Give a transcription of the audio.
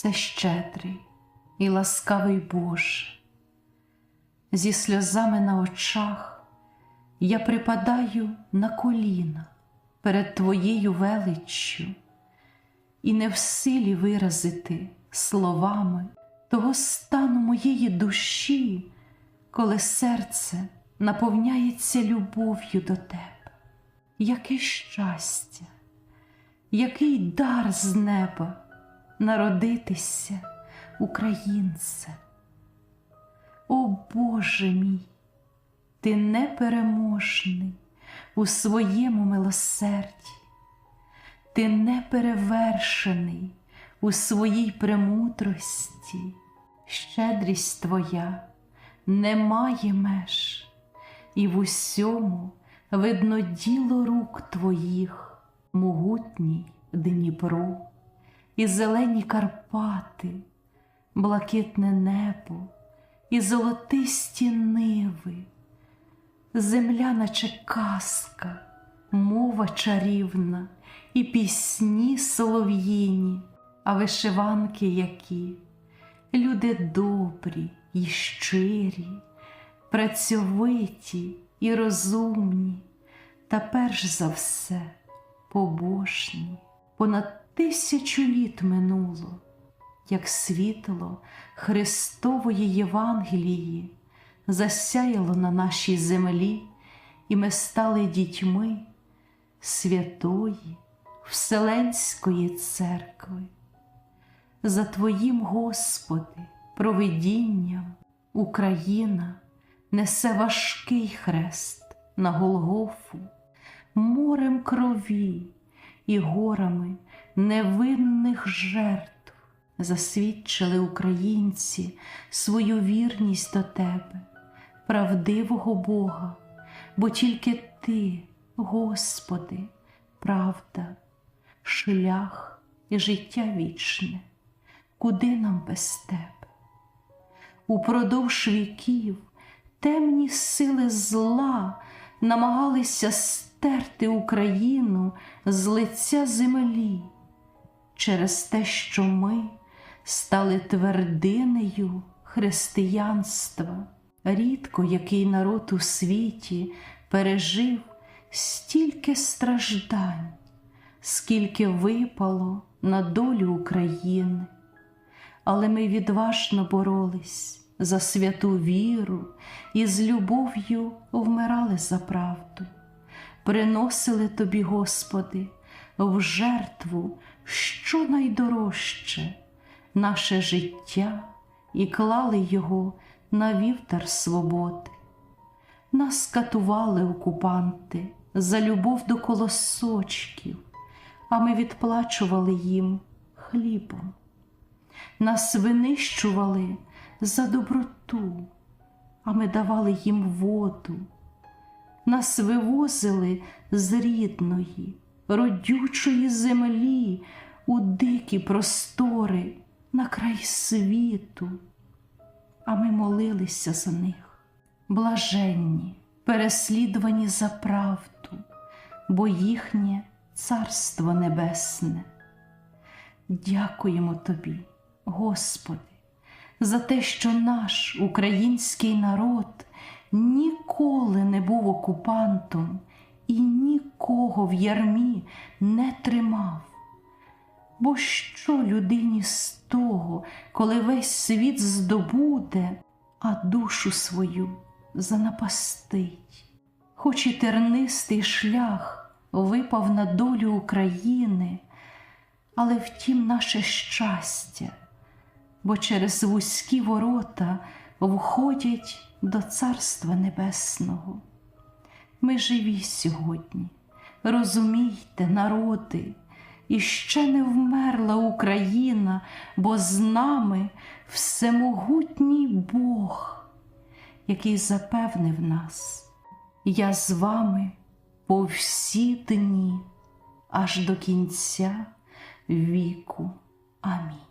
Всещедрий і ласкавий Боже, зі сльозами на очах я припадаю на коліна перед Твоєю величчю і не в силі виразити словами того стану моєї душі, коли серце наповняється любов'ю до Тебе. Яке щастя, який дар з неба народитися українцем. О Боже мій, ти непереможний у своєму милосерді, ти неперевершений у своїй премудрості, щедрість Твоя не має меж, і в усьому видно діло рук Твоїх, могутній Дніпро, і зелені Карпати, блакитне небо, і золотисті ниви, земля, наче казка, мова чарівна, і пісні солов'їні, а вишиванки які, люди добрі і щирі, працьовиті і розумні, та перш за все побожні. Понад тисячу літ минуло, як світло Христової Євангелії засяяло на нашій землі, і ми стали дітьми святої Вселенської церкви. За Твоїм, Господи, провидінням Україна несе важкий хрест на Голгофу, морем крові і горами невинних жертв. Засвідчили українці свою вірність до Тебе, правдивого Бога, бо тільки Ти, Господи, правда, шлях і життя вічне, куди нам без Тебе? Упродовж віків темні сили зла намагалися стерти Україну з лиця землі через те, що ми стали твердинею християнства. Рідко який народ у світі пережив стільки страждань, скільки випало на долю України, але ми відважно боролись за святу віру і з любов'ю вмирали за правду, приносили тобі, Господи, в жертву що найдорожче наше життя і клали його на вівтар свободи. Нас катували окупанти за любов до колосочків, а ми відплачували їм хлібом. Нас винищували за доброту, а ми давали їм воду. Нас вивозили з рідної, родючої землі у дикі простори на край світу, а ми молилися за них, блаженні, переслідувані за правду, бо їхнє Царство Небесне. Дякуємо Тобі, Господи, за те, що наш український народ ніколи не був окупантом і нікого в ярмі не тримав. Бо що людині з того, коли весь світ здобуде, а душу свою занапастить? Хоч і тернистий шлях випав на долю України, але втім наше щастя, бо через вузькі ворота входять до Царства Небесного. Ми живі сьогодні, розумійте, народи, і ще не вмерла Україна, бо з нами всемогутній Бог, який запевнив нас, я з вами по всі дні, аж до кінця віку. Амінь.